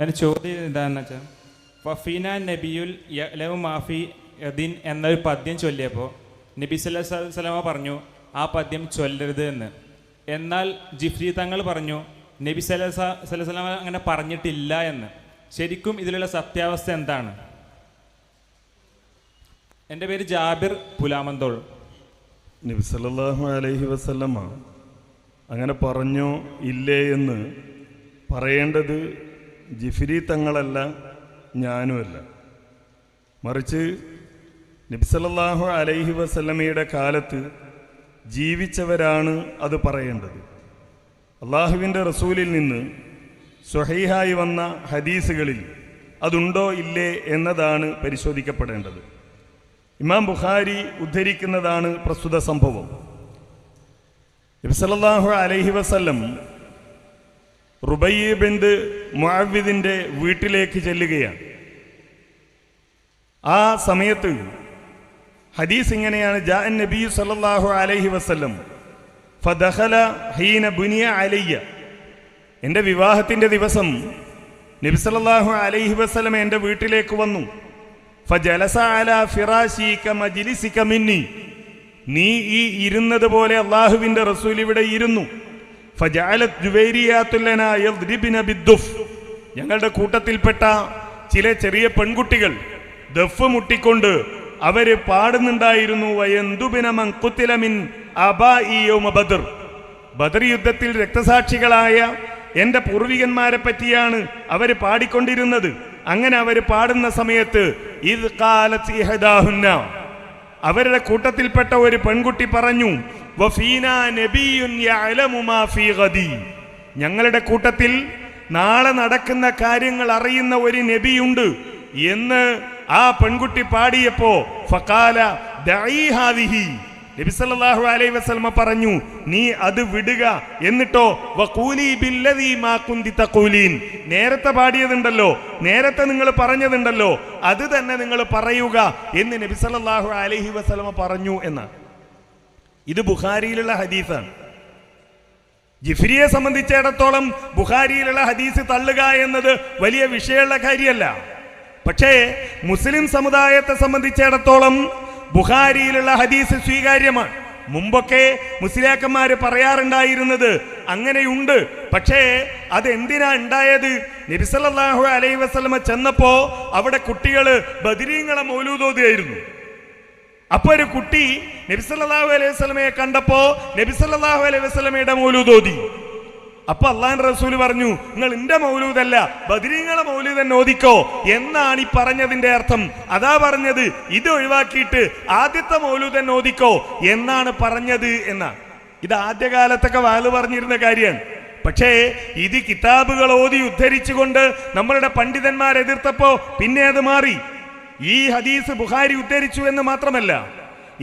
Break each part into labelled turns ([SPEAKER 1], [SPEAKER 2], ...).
[SPEAKER 1] എന്റെ ചോദ്യം എന്താണെന്ന് വെച്ചാൽ ഫഫീന നബിയുൽ യലവ് മാഫി യദീൻ എന്നൊരു പദ്യം ചൊല്ലിയപ്പോൾ നബി അലൈഹി വസല്ലമ പറഞ്ഞു ആ പദ്യം ചൊല്ലരുത് എന്ന്. എന്നാൽ ജിഫ്രി തങ്ങൾ പറഞ്ഞു നബി സല്ലല്ലാഹു അലൈഹി വസല്ലമ അങ്ങനെ പറഞ്ഞിട്ടില്ല എന്ന്. ശരിക്കും ഇതിലുള്ള സത്യാവസ്ഥ എന്താണ്? എന്റെ പേര് ജാബിർ പുലാമന്തോൾ.
[SPEAKER 2] നബി സല്ലല്ലാഹു അലഹി വസല്ലമ അങ്ങനെ പറഞ്ഞോ ഇല്ലേ എന്ന് പറയേണ്ടത് ജിഫിരി തങ്ങളല്ല ഞാനുമല്ല മറിച്ച് നബി സല്ലല്ലാഹു അലൈഹി വസല്ലമയുടെ കാലത്ത് ജീവിച്ചവരാണ് അത് പറയേണ്ടത്. അള്ളാഹുവിന്റെ റസൂലിൽ നിന്ന് സ്വഹീഹായി വന്ന ഹദീസുകളിൽ അതുണ്ടോ ഇല്ലേ എന്നതാണ് പരിശോധിക്കപ്പെടേണ്ടത്. ഇമാം ബുഖാരി ഉദ്ധരിക്കുന്നതാണ് പ്രസ്തുത സംഭവം. നബ്സലല്ലാഹു അലൈഹി വസല്ലം റുബയ്യ ബിന്ദ് മുഅവ്വിദിന്റെ വീട്ടിലേക്ക് ചെല്ലുകയാണ്. ആ സമയത്ത് ഹദീസ് ഇങ്ങനെയാണ് ജാൻ നബി സല്ലല്ലാഹു അലൈഹി വസല്ലം ഫദഖല ഹീന ബുനിയ അലയ്യ. എന്റെ വിവാഹത്തിന്റെ ദിവസം നബി സല്ലല്ലാഹു അലൈഹി വസല്ലം എന്റെ വീട്ടിലേക്ക് വന്നു. ഫജലസ അല ഫിറാശിക മജ്ലിസിക മിന്നി. നീ ഈ ഇരുന്നത് പോലെ അള്ളാഹുവിന്റെ റസൂൽ ഇവിടെ ഇരുന്നു. ഞങ്ങളുടെ കൂട്ടത്തിൽപ്പെട്ട ചില ചെറിയ പെൺകുട്ടികൾ ദഫ് മുട്ടിക്കൊണ്ട് അവർ പാടുന്നുണ്ടായിരുന്നു ബദർ. യുദ്ധത്തിൽ രക്തസാക്ഷികളായ എന്റെ പൂർവികന്മാരെ പറ്റിയാണ് അവർ പാടിക്കൊണ്ടിരുന്നത്. അങ്ങനെ അവർ പാടുന്ന സമയത്ത് ഇത് കാലത്ത് അവരുടെ കൂട്ടത്തിൽപ്പെട്ട ഒരു പെൺകുട്ടി പറഞ്ഞു. ഞങ്ങളുടെ കൂട്ടത്തിൽ നാളെ നടക്കുന്ന കാര്യങ്ങൾ അറിയുന്ന ഒരു നബിയുണ്ട് എന്ന് ആ പെൺകുട്ടി പാടിയപ്പോ ദഈ ഹാദിഹി അലൈ വസല്ലമ പറഞ്ഞു നീ അത് വിടുക. എന്നിട്ടോ നേരത്തെ പാടിയതുണ്ടല്ലോ നേരത്തെ നിങ്ങൾ പറഞ്ഞതുണ്ടല്ലോ അത് തന്നെ നിങ്ങൾ പറയുക എന്ന് നബി സല്ലല്ലാഹു അലൈഹി വസ്ലമ പറഞ്ഞു എന്ന് ഇത് ബുഖാരിയിലുള്ള ഹദീസാണ്. ജിഫ്രിയെ സംബന്ധിച്ചിടത്തോളം ബുഖാരിയിലുള്ള ഹദീസ് തള്ളുക എന്നത് വലിയ വിഷയമുള്ള കാര്യമല്ല. പക്ഷേ മുസ്ലിം സമുദായത്തെ സംബന്ധിച്ചിടത്തോളം ബുഖാരിയിലുള്ള ഹദീസ് സ്വീകാര്യമാണ്. മുമ്പൊക്കെ മുസ്ലിയാക്കന്മാര് പറയാറുണ്ടായിരുന്നത് അങ്ങനെയുണ്ട്. പക്ഷേ അത് എന്തിനാ ഉണ്ടായത് നബിസല്ലാഹു അലൈ വസ്ലമ ചെന്നപ്പോ അവിടെ കുട്ടികൾ ബദിരീങ്ങളെ മൗലൂതോതിയായിരുന്നു അപ്പൊ ഒരു കുട്ടി നബിസല്ലാഹു അലൈഹി വസ്ലമയെ കണ്ടപ്പോ നബിസല്ലാഹു അലൈഹി വസ്ലമയുടെ മൗലൂദോദി അപ്പൊ അള്ളാൻ റസൂൽ പറഞ്ഞു നിങ്ങൾ എന്റെ മൗലൂദല്ല ബദരീങ്ങളെ മൗലൂദ് തന്നെ ഓദിക്കോ എന്നാണ് ഈ പറഞ്ഞതിന്റെ അർത്ഥം. അതാ പറഞ്ഞത് ഇത് ഒഴിവാക്കിയിട്ട് ആദ്യത്തെ മൗലൂദ് തന്നെ ഓദിക്കോ എന്നാണ് പറഞ്ഞത് എന്നാണ് ഇത് ആദ്യകാലത്തൊക്കെ വാൽ പറഞ്ഞിരുന്ന കാര്യമാണ് പക്ഷേ ഇത് കിതാബുകൾ ഓതി ഉദ്ധരിച്ചുകൊണ്ട് നമ്മളുടെ പണ്ഡിതന്മാർ എതിർത്തപ്പോ പിന്നെ അത് മാറി. ഈ ഹദീസ് ബുഹാരി ഉദ്ധരിച്ചു എന്ന് മാത്രമല്ല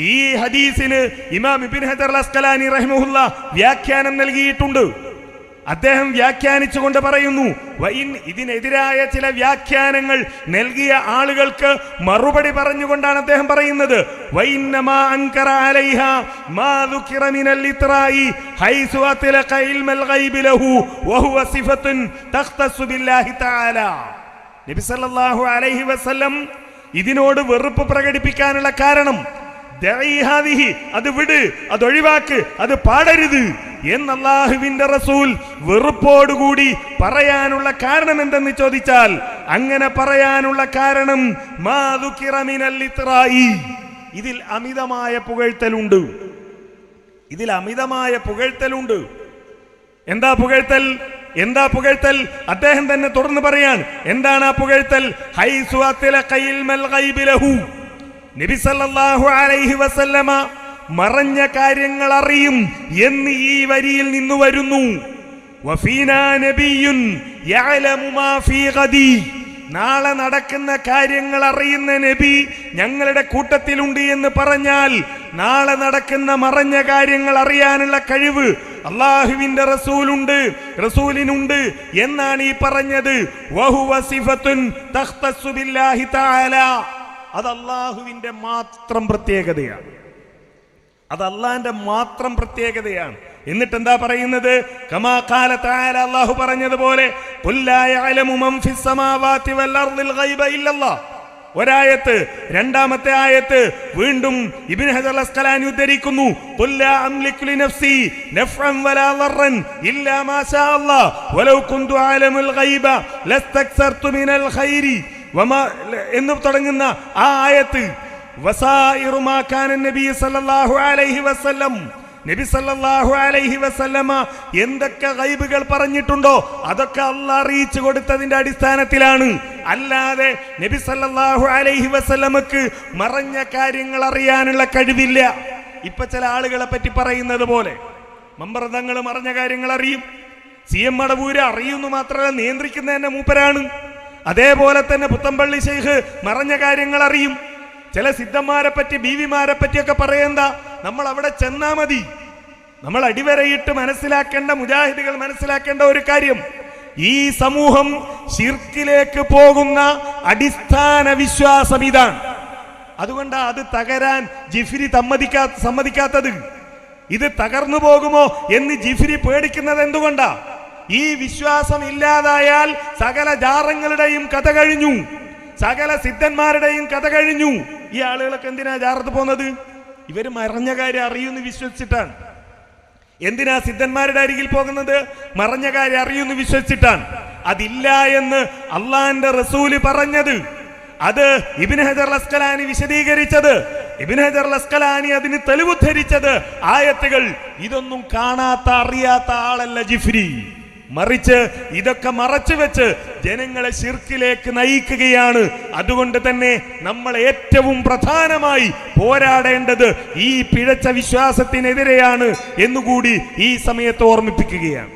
[SPEAKER 2] ഈ ഹദീസിന് ഇമാം ഇബിൻ ഹജർ അസ്കലാനി റഹ്മുല്ല വ്യാഖ്യാനം നൽകിയിട്ടുണ്ട്. അദ്ദേഹം വ്യാഖ്യാനിച്ചുകൊണ്ട് പറയുന്നു വൈൻ ഇതിനെതിരായ ചില വ്യാഖ്യാനങ്ങൾ നൽകിയ ആളുകൾക്ക് മറുപടി പറഞ്ഞുകൊണ്ടാണ് അദ്ദേഹം പറയുന്നത്. ഇതിനോട് വെറുപ്പ് പ്രകടിപ്പിക്കാനുള്ള കാരണം അത് വിട് അത് ഒഴിവാക്ക് അത് പാടരുത്. എന്നല്ലാഹുവിന്റെ റസൂൽ വെറുപ്പോടുകൂടി പറയാനുള്ള കാരണം എന്തെന്ന് ചോദിച്ചാൽ അങ്ങനെ പറയാനുള്ള കാരണം. ഇതിൽ അമിതമായ പുകഴ്ത്തലുണ്ട്. ഇതിൽ അമിതമായ പുകഴ്ത്തലുണ്ട്. എന്താ പുകഴ്ത്തൽ? എന്താ പുകഴ്ത്തൽ? അദ്ദേഹം തന്നെ തുടർന്ന് പറയാൻ എന്താണ് ആ പുകഴ്ത്തൽ. നബി സല്ലല്ലാഹു അലൈഹി വസല്ലമ മറഞ്ഞ കാര്യങ്ങൾ അറിയും എന്ന് ഈ വരിയിൽ നിന്ന് വരുന്നു. നാളെ നടക്കുന്ന കാര്യങ്ങൾ അറിയുന്ന നബി ഞങ്ങളുടെ കൂട്ടത്തിലുണ്ട് എന്ന് പറഞ്ഞാൽ നാളെ നടക്കുന്ന മറഞ്ഞ കാര്യങ്ങൾ അറിയാനുള്ള കഴിവ് അള്ളാഹുവിന്റെ റസൂലുണ്ട് റസൂലിനുണ്ട് എന്നാണ് ഈ പറഞ്ഞത്. അത് അള്ളാഹുവിന്റെ മാത്രം പ്രത്യേകതയാണ്. അത് അള്ളാന്റെ മാത്രം പ്രത്യേകതയാണ്. എന്നിട്ട് എന്താ പറയുന്നത് അല്ലാഹു പറഞ്ഞതുപോലെ ഒരായത്ത് രണ്ടാമത്തെ ആയത്ത് വീണ്ടും ഇബിൻ ഹജർ അസ്കലാനി ഉദ്ധരിക്കുന്നു എന്ന് തുടങ്ങുന്ന ആ ആയത്ത് നബി സല്ലല്ലാഹു അലൈഹി വസല്ലമ എന്തൊക്കെ ഗൈബുകൾ പറഞ്ഞിട്ടുണ്ടോ അതൊക്കെ അള്ളാഹ് അറിയിച്ചു കൊടുത്തതിന്റെ അടിസ്ഥാനത്തിലാണ്. അല്ലാതെ നബി സല്ലല്ലാഹു അലൈഹി വസല്ലമക്ക് മറഞ്ഞ കാര്യങ്ങൾ അറിയാനുള്ള കഴിവില്ല. ഇപ്പൊ ചില ആളുകളെ പറ്റി പറയുന്നത് പോലെ മമ്പ്രതങ്ങൾ മറഞ്ഞ കാര്യങ്ങൾ അറിയും. സി എം മടവൂര് അറിയുന്നു മാത്രമല്ല നിയന്ത്രിക്കുന്ന തന്നെ മൂപ്പരാണ്. അതേപോലെ തന്നെ പുത്തമ്പള്ളി ശൈഖ് മറഞ്ഞ കാര്യങ്ങൾ അറിയും. ചില സിദ്ധന്മാരെ പറ്റി ബീവിമാരെ പറ്റിയൊക്കെ പറയണ്ട നമ്മൾ അവിടെ ചെന്നാ മതി. നമ്മൾ അടിവരയിട്ട് മനസ്സിലാക്കേണ്ട മുജാഹിദികൾ മനസ്സിലാക്കേണ്ട ഒരു കാര്യം. ഈ സമൂഹം ശിർക്കിലേക്ക് പോകുന്ന അടിസ്ഥാന വിശ്വാസം ഇതാണ്. അതുകൊണ്ടാ അത് തകരാൻ ജിഫിരി സമ്മതിക്കാ സമ്മതിക്കാത്തത്. ഇത് തകർന്നു പോകുമോ എന്ന് ജിഫിരി പേടിക്കുന്നത് എന്തുകൊണ്ടാ? ഈ വിശ്വാസം ഇല്ലാതായാൽ സകല ജാറങ്ങളുടെയും കഥ കഴിഞ്ഞു. സകല സിദ്ധന്മാരുടെയും കഥ കഴിഞ്ഞു. ഈ ആളുകളൊക്കെ എന്തിനാ ജാറത്ത് പോകുന്നത്? ഇവർ മറഞ്ഞ കാര്യം അറിയുമെന്ന് വിശ്വസിച്ചിട്ടാണ്. എന്തിനാ സിദ്ധന്മാരുടെ അരികിൽ പോകുന്നത്? മറഞ്ഞ കാര്യം അറിയുമെന്ന് വിശ്വസിച്ചിട്ടാണ്. അതില്ല എന്ന് അള്ളാന്റെ റസൂൽ പറഞ്ഞത്. അത് ഇബിൻ ഹജർ ലസ്കലാനി വിശദീകരിച്ചത്. ഇബിൻ ഹജർ ലസ്കലാനി അതിന് തെളിവുദ്ധരിച്ചത്. ആയത്തുകൾ ഇതൊന്നും കാണാത്ത അറിയാത്ത ആളല്ല ജിഫ്രി. മറിച്ച് ഇതൊക്കെ മറച്ചു വെച്ച് ജനങ്ങളെ ശിർക്കിലേക്ക് നയിക്കുകയാണ്. അതുകൊണ്ട് തന്നെ നമ്മൾ ഏറ്റവും പ്രധാനമായി പോരാടേണ്ടത് ഈ പിഴച്ച വിശ്വാസത്തിനെതിരെയാണ് എന്നുകൂടി ഈ സമയത്ത് ഓർമ്മിപ്പിക്കുകയാണ്.